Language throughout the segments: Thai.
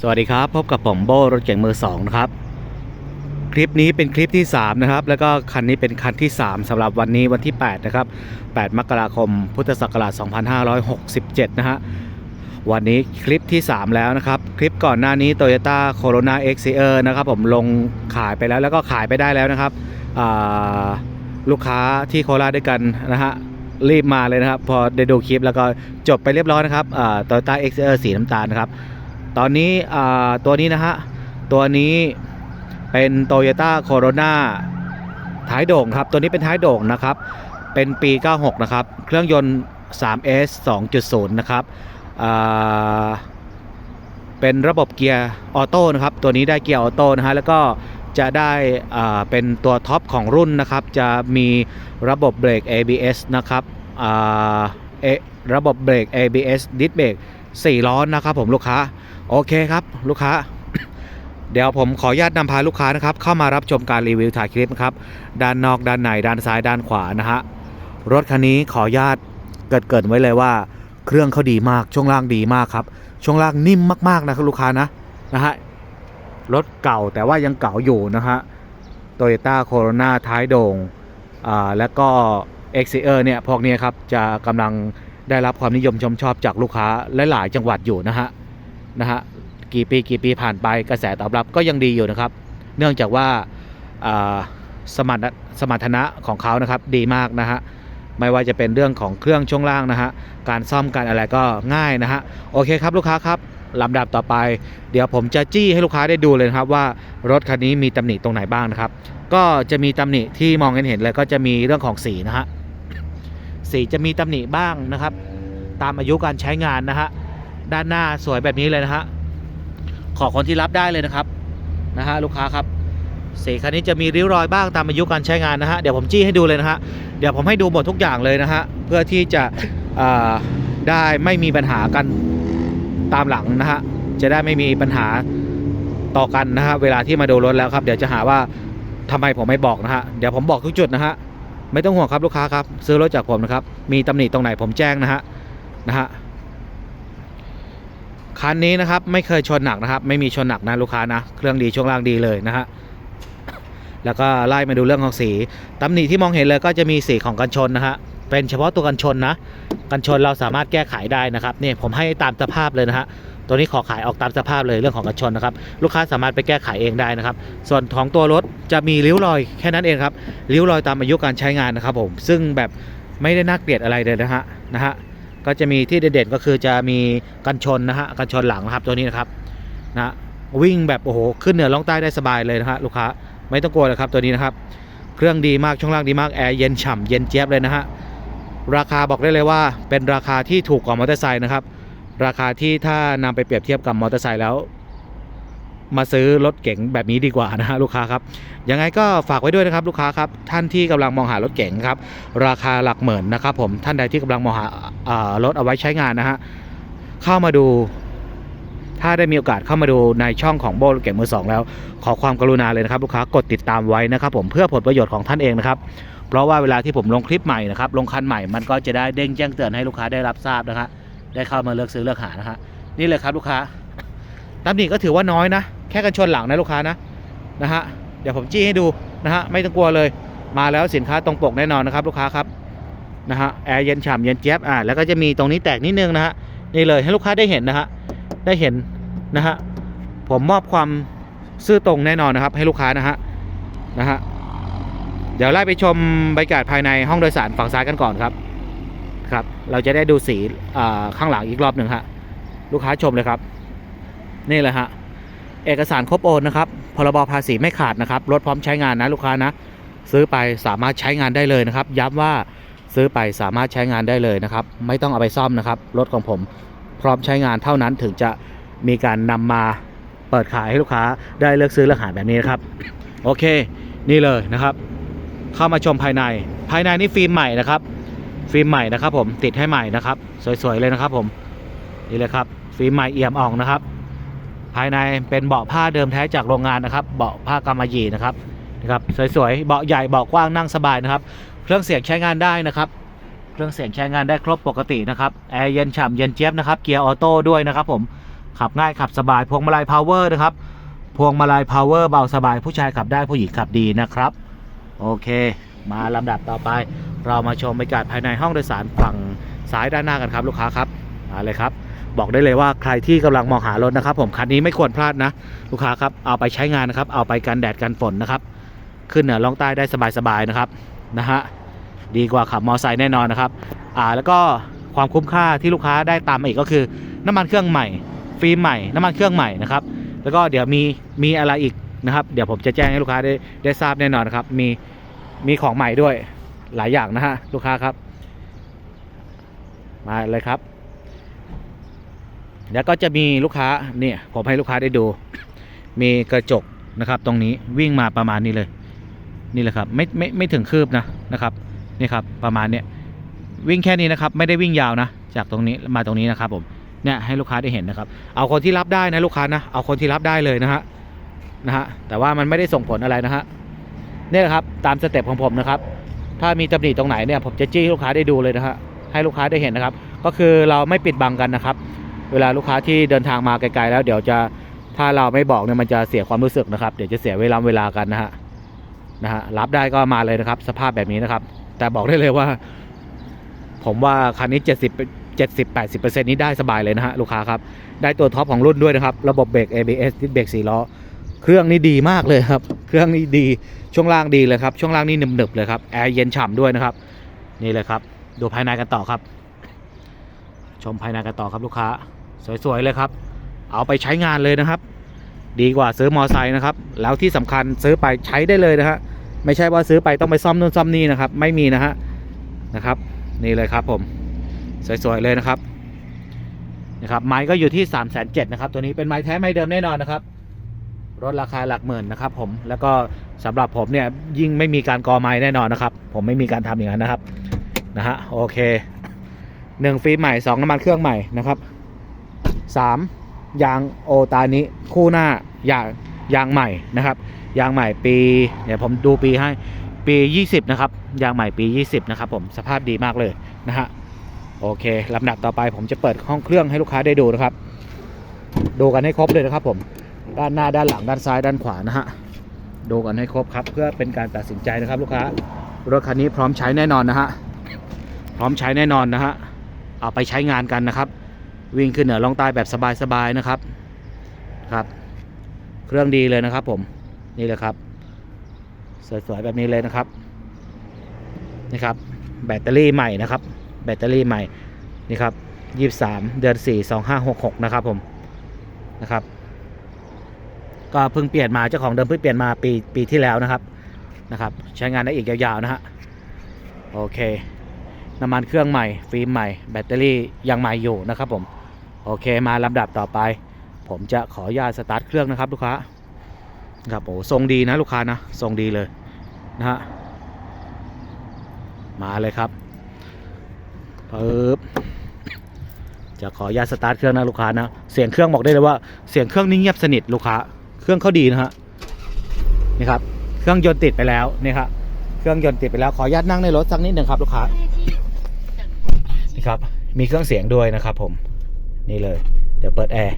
สวัสดีครับพบกับผมโบรถเก่งมือสองนะครับ คลิปนี้เป็นคลิปที่ 3 นะครับ แล้วก็คันนี้เป็นคันที่ 3สำหรับวันนี้วันที่ 8 นะครับ 8 มกราคม พุทธศักราช 2567 นะฮะวันนี้คลิปที่ 3 แล้วนะครับ คลิปก่อนหน้านี้ Toyota Corona x c r นะครับผมลงขายไปแล้วแล้วก็ขายไปได้แล้วนะครับลูกค้าที่โคราชด้วยกันนะฮะรีบมาเลยนะครับ พอได้ดูคลิปแล้วก็จบไปเรียบร้อยนะครับอ่า Toyota x c r สีน้ำตาลนะครับ ตอนนี้ตัวนี้นะฮะ ตัวนี้เป็น Toyota Corona ท้ายโด่งครับ ตัวนี้เป็นท้ายโด่งนะครับ เป็นปี 96 นะครับ เครื่องยนต์ 3S 2.0 นะครับเป็นระบบเกียร์ออโต้นะครับ ตัวนี้ได้เกียร์ออโต้นะฮะ แล้วก็จะได้เป็นตัวท็อปของรุ่นนะครับ จะมีระบบเบรก ABS นะครับระบบเบรก ABS ดิสเบรก4ล้อนะครับผมลูกค้า โอเคครับลูกค้า เดี๋ยวผมขออนุญาตนำพาลูกค้านะครับ เข้ามารับชมการรีวิวถ่ายคลิปนะครับ ด้านนอกด้านในด้านซ้ายด้านขวานะฮะรถคันนี้ขออนุญาตเกิดเกิดไว้เลยว่า เครื่องเขาดีมากช่วงล่างดีมากครับ ช่วงล่างนิ่มมากๆนะครับลูกค้านะนะฮะรถเก่าแต่ว่ายังเก่าอยู่นะฮะโตโยต้าโคโรนาท้ายโด่งอ่าแล้วก็ x อ r เนี่ยพวกนี้ครับจะกำลังได้รับความนิยมชมชอบจากลูกค้าหลายๆจังหวัดอยู่นะฮะ นะฮะกี่ปีกี่ปีผ่านไปกระแสตอบรับก็ยังดีอยู่นะครับ เนื่องจากว่าสมรรถสมรรถนะของเขานะครับดีมากนะฮะไม่ว่าจะเป็นเรื่องของเครื่องช่วงล่างนะฮะการซ่อมการอะไรก็ง่ายนะฮะโอเคครับลูกค้าครับลำดับต่อไป เดี๋ยวผมจะจี้ให้ลูกค้าได้ดูเลยครับว่ารถคันนี้มีตำหนิตรงไหนบ้างนะครับ ก็จะมีตำหนิที่มองเห็นเห็นเลยก็จะมีเรื่องของสีนะฮะสีจะมีตำหนิบ้างนะครับ ตามอายุการใช้งานนะฮะ ด้านหน้าสวยแบบนี้เลยนะฮะขอคนที่รับได้เลยนะครับนะฮะลูกค้าครับสีคันนี้จะมีริ้วรอยบ้างตามอายุการใช้งานนะฮะเดี๋ยวผมจี้ให้ดูเลยนะฮะเดี๋ยวผมให้ดูหมดทุกอย่างเลยนะฮะเพื่อที่จะได้ไม่มีปัญหากันตามหลังนะฮะจะได้ไม่มีปัญหาต่อกันนะฮะเวลาที่มาดูรถแล้วครับ เดี๋ยวจะหาว่าทำไมผมไม่บอกนะฮะเดี๋ยวผมบอกทุกจุดนะฮะไม่ต้องห่วงครับลูกค้าครับ ซื้อรถจากผมนะครับ มีตำหนิตรงไหนผมแจ้งนะฮะนะฮะ คันนี้นะครับไม่เคยชนหนักนะครับ ไม่มีชนหนักนะลูกค้านะ เครื่องดีช่วงล่างดีเลยนะฮะแล้วก็ไล่มาดูเรื่องของสีตำหนิที่มองเห็นเลยก็จะมีสีของกันชนนะฮะเป็นเฉพาะตัวกันชนนะ กันชนเราสามารถแก้ไขได้นะครับนี่ผมให้ตามสภาพเลยนะฮะตัวนี้ขอขายออกตามสภาพเลยเรื่องของกันชนนะครับ ลูกค้าสามารถไปแก้ไขเองได้นะครับ ส่วนของตัวรถจะมีริ้วรอยแค่นั้นเองครับริ้วรอยตามอายุการใช้งานนะครับผมซึ่งแบบไม่ได้น่าเกลียดอะไรเลยนะฮะนะฮะ ก็จะมีที่เด่นๆก็คือจะมีกันชนนะฮะกันชนหลังนะครับตัวนี้นะครับนะวิ่งแบบโอ้โหขึ้นเหนือล่องใต้ได้สบายเลยนะฮะลูกค้าไม่ต้องกลัวเลยครับตัวนี้นะครับ เครื่องดีมากช่องล่างดีมากแอร์เย็นฉ่ำเย็นเจี๊ยบเลยนะฮะราคาบอกได้เลยว่าเป็นราคาที่ถูกกว่ามอเตอร์ไซค์นะครับราคาที่ถ้านำไปเปรียบเทียบกับมอเตอร์ไซค์แล้ว มาซื้อรถเก๋งแบบนี้ดีกว่านะฮะลูกค้าครับยังไงก็ฝากไว้ด้วยนะครับลูกค้าครับท่านที่กำลังมองหารถเก๋งครับราคาหลักหมื่นนะครับผมท่านใดที่กำลังมองหารถเอาไว้ใช้งานนะฮะเข้ามาดู ถ้าได้มีโอกาสเข้ามาดูในช่องของโบรถเก่งมือสองแล้ว ขอความกรุณาเลยนะครับลูกค้ากดติดตามไว้นะครับผมเพื่อผลประโยชน์ของท่านเองนะครับเพราะว่าเวลาที่ผมลงคลิปใหม่นะครับลงคันใหม่มันก็จะได้เด้งแจ้งเตือนให้ลูกค้าได้รับทราบนะฮะได้เข้ามาเลือกซื้อเลือกหานะฮะนี่เลยครับลูกค้าตำหนิก็ถือว่าน้อยนะ ค่กันชนหลังนะลูกค้านะนะฮะเดี๋ยวผมจี้ให้ดูนะฮะไม่ต้องกลัวเลยมาแล้วสินค้าตรงปกแน่นอนนะครับลูกค้าครับนะฮะแอร์เย็นฉ่ำเย็นเจี๊ยบอ่าแล้วก็จะมีตรงนี้แตกนิดนึงนะฮะนี่เลยให้ลูกค้าได้เห็นนะฮะได้เห็นนะฮะผมมอบความซื่อตรงแน่นอนนะครับ ให้ลูกค้านะฮะนะฮะเดี๋ยวไล่ไปชมบรรยากาศภายในห้องโดยสารฝั่งซ้ายกันก่อนครับครับ เราจะได้ดูสีอ่าข้างหลังอีกรอบหนึ่งฮะลูกค้าชมเลยครับ นี่เลยฮะ เอกสารครบโอนนะครับ พรบภาษีไม่ขาดนะครับ รถพร้อมใช้งานนะลูกค้านะ ซื้อไปสามารถใช้งานได้เลยนะครับ ย้ำว่าซื้อไปสามารถใช้งานได้เลยนะครับ ไม่ต้องเอาไปซ่อมนะครับ รถของผมพร้อมใช้งานเท่านั้นถึงจะมีการนำมาเปิดขายให้ลูกค้าได้เลือกซื้อเลือกหาแบบนี้นะครับ โอเค นี่เลยนะครับ เข้ามาชมภายใน ภายในนี่ฟิล์มใหม่นะครับ ฟิล์มใหม่นะครับ ผมติดให้ใหม่นะครับ สวยๆเลยนะครับ ผมนี่เลยครับ ฟิล์มใหม่เอี่ยมอ่องนะครับ ภายในเป็นเบาะผ้าเดิมแท้จากโรงงานนะครับ เบาะผ้ากำมะหยี่นะครับนะครับสวยๆเบาะใหญ่เบาะกว้างนั่งสบายนะครับ เครื่องเสียงใช้งานได้นะครับเครื่องเสียงใช้งานได้ครบปกตินะครับแอร์เย็นฉ่ำเย็นเจี๊ยบนะครับเกียร์ออโต้ด้วยนะครับผมขับง่ายขับสบายพวงมาลัยพาวเวอร์นะครับพวงมาลัยพาวเวอร์เบาสบายผู้ชายขับได้ผู้หญิงขับดีนะครับ โอเค มาลำดับต่อไป เรามาชมบรรยากาศภายในห้องโดยสารฝั่งซ้ายด้านหน้ากันครับลูกค้าครับมาเลยครับ บอกได้เลยว่าใครที่กำลังมองหารถนะครับ ผมคันนี้ไม่ควรพลาดนะ ลูกค้าครับเอาไปใช้งานนะครับ เอาไปกันแดดกันฝนนะครับ ขึ้นเหนือล่องใต้ได้สบายๆนะครับนะฮะดีกว่าขับมอเตอร์ไซค์แน่นอนนะครับอ่าแล้วก็ความคุ้มค่าที่ลูกค้าได้ตามมาอีกก็คือ น้ำมันเครื่องใหม่ฟิล์มใหม่น้ำมันเครื่องใหม่นะครับแล้วก็เดี๋ยวมีมีอะไรอีกนะครับ เดี๋ยวผมจะแจ้งให้ลูกค้าได้ได้ทราบแน่นอนนะครับ มีมีของใหม่ด้วยหลายอย่างนะฮะลูกค้าครับ มาเลยครับ แล้วก็จะมีลูกค้าเนี่ยผมให้ลูกค้าได้ดู มีกระจกนะครับ ตรงนี้วิ่งมาประมาณนี้เลย นี่แหละครับไม่ไม่ไม่ถึงคืบนะนะครับนี่ครับประมาณเนี้ยวิ่งแค่นี้นะครับ ไม่ได้วิ่งยาวนะ จากตรงนี้มาตรงนี้นะครับผมเนี่ยให้ลูกค้าได้เห็นนะครับ เอาคนที่รับได้นะลูกค้านะเอาคนที่รับได้เลยนะฮะนะฮะแต่ว่ามันไม่ได้ส่งผลอะไรนะฮะนี่แหละครับตามสเต็ปของผมนะครับ ถ้ามีตำหนิตรงไหนเนี่ยผมจะจี้ลูกค้าได้ดูเลยนะฮะให้ลูกค้าได้เห็นนะครับ ก็คือเราไม่ปิดบังกันนะครับ เวลาลูกค้าที่เดินทางมาไกลๆแล้วเดี๋ยวจะถ้าเราไม่บอกเนี่ยมันจะเสียความรู้สึกนะครับ เดี๋ยวจะเสียเวลาเวลากันนะฮะนะฮะรับได้ก็มาเลยนะครับ สภาพแบบนี้นะครับ แต่บอกได้เลยว่า ผมว่าคันนี้ 70 70 80 นี้ได้สบายเลยนะฮะลูกค้าครับ ได้ตัวท็อปของรุ่นด้วยนะครับ ระบบเบรก ABS ดิสเบรก4ล้อ เครื่องนี้ดีมากเลยครับ เครื่องนี้ดี ช่วงล่างดีเลยครับ ช่วงล่างนี่หนึบๆเลยครับ แอร์เย็นฉ่ำด้วยนะครับ นี่เลยครับ ดูภายในกันต่อครับ ชมภายในกันต่อครับลูกค้า สวยๆเลยครับ เอาไปใช้งานเลยนะครับ ดีกว่าซื้อมอไซค์นะครับ แล้วที่สำคัญซื้อไปใช้ได้เลยนะฮะไม่ใช่ว่าซื้อไปต้องไปซ่อมนู่นซ่อมนี่นะครับ ไม่มีนะฮะนะครับ นี่เลยครับผมสวยๆเลยนะครับนะครับไม้ก็อยู่ที่3ามแสนเนะครับ ตัวนี้เป็นไม้แท้ไม้เดิมแน่นอนนะครับรถราคาหลักหมื่นนะครับ ผมแล้วก็สำหรับผมเนี่ยยิ่งไม่มีการกอไม้แน่นอนนะครับ ผมไม่มีการทำอย่างนั้นนะครับนะฮะโอเคหนึ่งฟิล์มใหม่สองน้ำมันเครื่องใหม่นะครับ สามยางโอตานิคู่หน้ายางยางใหม่นะครับยางใหม่ปีเดี๋ยวผมดูปีให้ปี 20 นะครับ ยางใหม่ปี 20 นะครับผมสภาพดีมากเลยนะฮะโอเคลำดับต่อไปผมจะเปิดห้องเครื่องให้ลูกค้าได้ดูนะครับ ดูกันให้ครบเลยนะครับผมด้านหน้าด้านหลังด้านซ้ายด้านขวานะฮะดูกันให้ครบครับ เพื่อเป็นการตัดสินใจนะครับ ลูกค้ารถคันนี้พร้อมใช้แน่นอนนะฮะพร้อมใช้แน่นอนนะฮะเอาไปใช้งานกันนะครับ วิ่งขึ้นเหนือลองใต้แบบสบายๆนะครับครับ เครื่องดีเลยนะครับ ผมนี่เลยครับ สวยๆแบบนี้เลยนะครับนี่ครับ แบตเตอรี่ใหม่นะครับ แบตเตอรี่ใหม่นี่ครับยี่สามเดือนสี่สองห้าหกหกนะครับผมนะครับ ก็เพิ่งเปลี่ยนมาเจ้าของเดิมเพิ่งเปลี่ยนมาปีปีที่แล้วนะครับนะครับ ใช้งานได้อีกยาวๆนะฮะโอเคน้ำมันเครื่องใหม่ฟิล์มใหม่ แบตเตอรี่ยังใหม่อยู่นะครับผม โอเคมาลำดับต่อไป ผมจะขออนุญาตสตาร์ทเครื่องนะครับลูกค้าครับโอ้ทรงดีนะลูกค้านะทรงดีเลยนะฮะมาเลยครับปึ๊บจะขออนุญาตสตาร์ทเครื่องนะลูกค้านะเสียงเครื่องบอกได้เลยว่าเสียงเครื่องนี่เงียบสนิทลูกค้า เครื่องเขาดีนะฮะนี่ครับเครื่องยนต์ติดไปแล้วนี่ครับเครื่องยนต์ติดไปแล้วขออนุญาตนั่งในรถสักนิดหนึ่งครับลูกค้านี่ครับมีเครื่องเสียงด้วยนะครับผม นี่เลย เดี๋ยวเปิดแอร์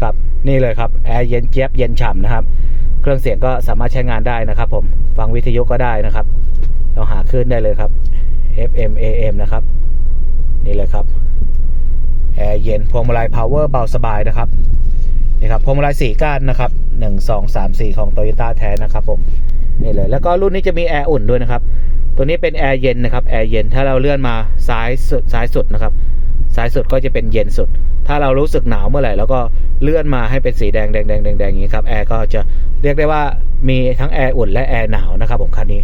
ครับนี่เลยครับแอร์เย็นเจี๊ยบเย็นฉ่ำนะครับ เครื่องเสียงก็สามารถใช้งานได้นะครับ ผมฟังวิทยุก็ได้นะครับ เราหาคลื่นได้เลยครับ FM AM นะครับ นี่เลยครับแอร์เย็นพวงมาลัย power เบาสบายนะครับนี่ครับพวงมาลัยสี่ก้านนะครับหนึ่งสองสามสี่ของโตโยต้าแท้นะครับผมนี่เลยแล้วก็รุ่นนี้จะมีแอร์อุ่นด้วยนะครับ ตัวนี้เป็นแอร์เย็นนะครับแอร์เย็นถ้าเราเลื่อนมาซ้ายสุดซ้ายสุดนะครับ ซ้ายสุดก็จะเป็นเย็นสุด ถ้าเรารู้สึกหนาวเมื่อไหร่แล้วก็เลื่อนมาให้เป็นสีแดงแดงแดงแดงแดงอย่างนี้ครับแอร์ก็จะเรียกได้ว่ามีทั้งแอร์อุ่นและแอร์หนาวนะครับผมคันนี้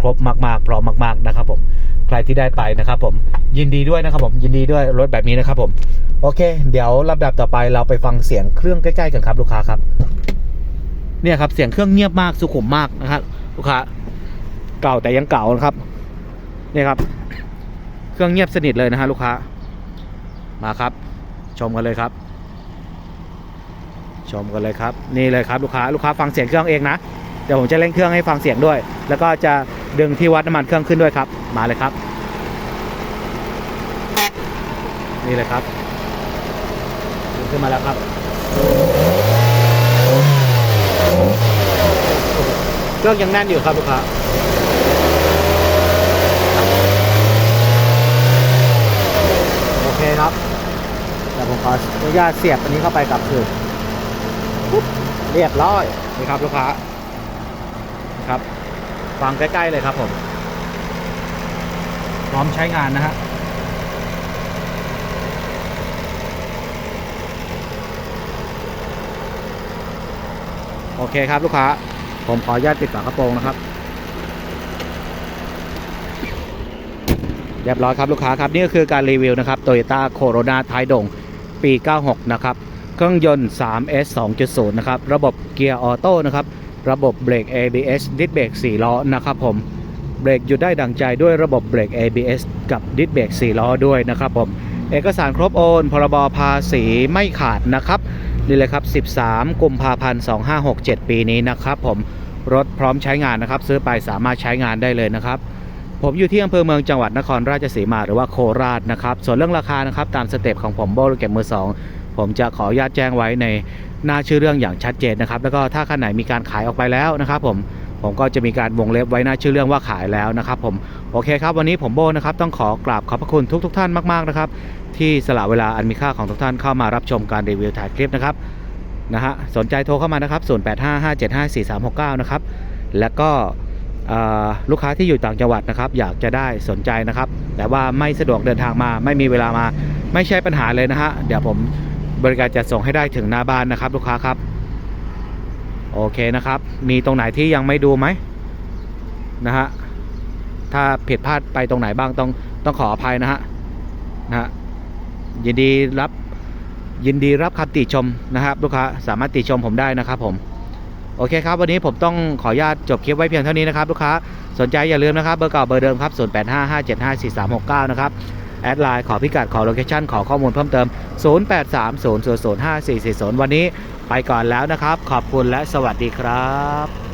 ครบมากๆพร้อมมากๆนะครับผมใครที่ได้ไปนะครับผมยินดีด้วยนะครับผมยินดีด้วยรถแบบนี้นะครับผมโอเค เดี๋ยวลำดับต่อไปเราไปฟังเสียงเครื่องใกล้ๆกันครับลูกค้าครับเนี่ยครับเสียงเครื่องเงียบมากสุขุมมากนะครับลูกค้าเก่าแต่ยังเก่านะครับเนี่ยครับ เครื่องเงียบสนิทเลยนะฮะลูกค้า มาครับ ชมกันเลยครับ ชมกันเลยครับ นี่เลยครับลูกค้าลูกค้าฟังเสียงเครื่องเองนะเดี๋ยวผมจะเล่นเครื่องให้ฟังเสียงด้วย แล้วก็จะดึงที่วัดน้ำมันเครื่องขึ้นด้วยครับ มาเลยครับ นี่เลยครับดึงขึ้นมาแล้วครับเครื่องยังแน่นอยู่ครับลูกค้าโอเคครับ ออนุญาตเสียบอันนี้เข้าไปกับคืนปุ๊บเรียบร้อยนี่ครับลูกค้าครับฟังใกล้ๆเลยครับผม พร้อมใช้งานนะฮะโอเคครับลูกค้า ผมขออนุญาตปิดฝากระโปรงนะครับ เรียบร้อยครับลูกค้าครับ นี่ก็คือการรีวิวนะครับ Toyota Corona ท้ายดง ปี 96 นะครับ เครื่องยนต์ 3S 2.0 นะครับ ระบบเกียร์ออโต้นะครับ ระบบเบรก ABS ดิสเบรก4ล้อนะครับผม เบรกหยุดได้ดังใจด้วยระบบเบรก ABS กับดิสเบรก4ล้อด้วยนะครับผม เอกสารครบโอน พรบภาษีไม่ขาดนะครับ นี่เลยครับ 13 กุมภาพันธ์ 2567 ปีนี้นะครับผม รถพร้อมใช้งานนะครับ ซื้อไปสามารถใช้งานได้เลยนะครับ ผมอยู่ที่อำเภอเมืองจังหวัดนครราชสีมาหรือว่าโคราชนะครับ ส่วนเรื่องราคานะครับตามสเต็ปของผมโบรเก็บมือสองผมจะขออนุญาตแจ้งไว้ในหน้าชื่อเรื่องอย่างชัดเจนนะครับ แล้วก็ถ้าคันไหนมีการขายออกไปแล้วนะครับ ผมผมก็จะมีการวงเล็บไว้หน้าชื่อเรื่องว่าขายแล้วนะครับผมโอเคครับ วันนี้ผมโบนะครับต้องขอกราบขอบพระคุณทุกทท่านมากๆนะครับ ที่สละเวลาอันมีค่าของทุกท่านเข้ามารับชมการรีวิวถ่ายคลิปนะครับนะฮะสนใจโทรเข้ามานะครับ0855754369นะครับแล้วก็ ลูกค้าที่อยู่ต่างจังหวัดนะครับ อยากจะได้สนใจนะครับ แต่ว่าไม่สะดวกเดินทางมา ไม่มีเวลามา ไม่ใช่ปัญหาเลยนะฮะเดี๋ยวผมบริการจะส่งให้ได้ถึงหน้าบ้านนะครับ ลูกค้าครับ โอเคนะครับ มีตรงไหนที่ยังไม่ดูไหมนะฮะถ้าผิดพลาดไปตรงไหนบ้างต้องต้องขออภัยนะฮะนะฮะยินดีรับยินดีรับคำติชมนะครับ ลูกค้าสามารถติชมผมได้นะครับผม โอเคครับ วันนี้ผมต้องขออนุญาตจบคลิปไว้เพียงเท่านี้นะครับลูกค้าสนใจอย่าลืมนะครับเบอร์เก่าเบอร์เดิมครับ 0855754369 นะครับแอดไลน์ขอพิกัดขอโลเคชั่นขอข้อมูลเพิ่มเติม 0830005440 วันนี้ไปก่อนแล้วนะครับ ขอบคุณและสวัสดีครับ